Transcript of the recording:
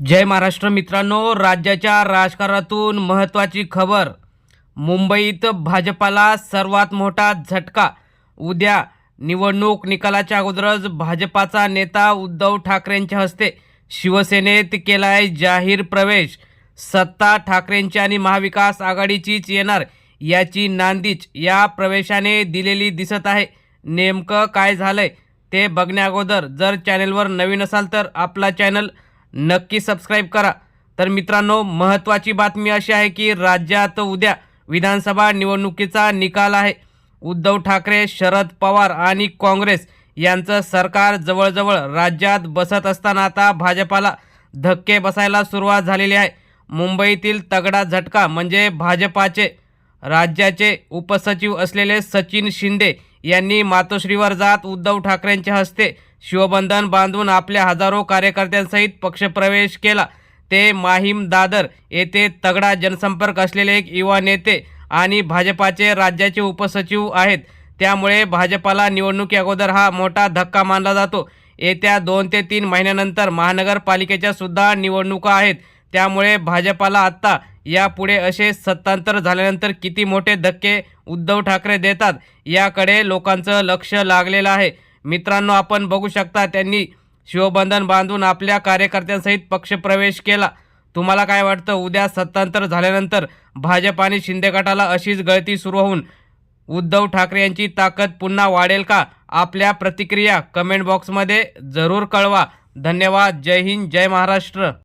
जय महाराष्ट्र मित्रांनो राज्याच्या राजकारणातून महत्त्वाची खबर. मुंबईत भाजपाला सर्वात मोठा झटका. उद्या निवडणूक निकालाच्या अगोदरच भाजपाचा नेता उद्धव ठाकरेंच्या हस्ते शिवसेनेत केलाय जाहीर प्रवेश. सत्ता ठाकरेंची आणि महाविकास आघाडीचीच येणार याची नांदीच या प्रवेशाने दिलेली दिसत आहे. नेमकं काय झालंय ते बघण्याअगोदर जर चॅनलवर नवीन असाल तर आपला चॅनल नक्की सबस्क्राईब करा. तर मित्रांनो महत्त्वाची बातमी अशी आहे की राज्यात उद्या विधानसभा निवडणुकीचा निकाल आहे. उद्धव ठाकरे शरद पवार आणि काँग्रेस यांचं सरकार जवळजवळ राज्यात बसत असताना आता भाजपाला धक्के बसायला सुरुवात झालेली आहे. मुंबईतील तगडा झटका म्हणजे भाजपाचे राज्याचे उपसचिव असलेले सचिन शिंदे यांनी मातोश्रीवर जात उद्धव ठाकरेंच्या हस्ते शिवबंधन बांधून आपल्या हजारो कार्यकर्त्यांसहित पक्षप्रवेश केला. ते माहीम दादर येथे तगडा जनसंपर्क असलेले एक युवा नेते आणि भाजपाचे राज्याचे उपसचिव आहेत. त्यामुळे भाजपाला निवडणुकी अगोदर हा मोठा धक्का मानला जातो. येत्या दोन ते तीन महिन्यानंतर महानगरपालिकेच्या सुद्धा निवडणुका आहेत. त्यामुळे भाजपाला आत्ता यापुढे असे सत्तांतर झाल्यानंतर किती मोठे धक्के उद्धव ठाकरे देतात याकडे लोकांचं लक्ष लागलेलं आहे. मित्रांनो आपण बघू शकता त्यांनी शिवबंधन बांधून आपल्या कार्यकर्त्यांसहित पक्षप्रवेश केला. तुम्हाला काय वाटतं? उद्या सत्तांतर झाल्यानंतर भाजप आणि शिंदे गटाला अशीच गळती सुरू होऊन उद्धव ठाकरे यांची ताकद पुन्हा वाढेल का? आपल्या प्रतिक्रिया कमेंट बॉक्समध्ये जरूर कळवा. धन्यवाद. जय हिंद. जय महाराष्ट्र.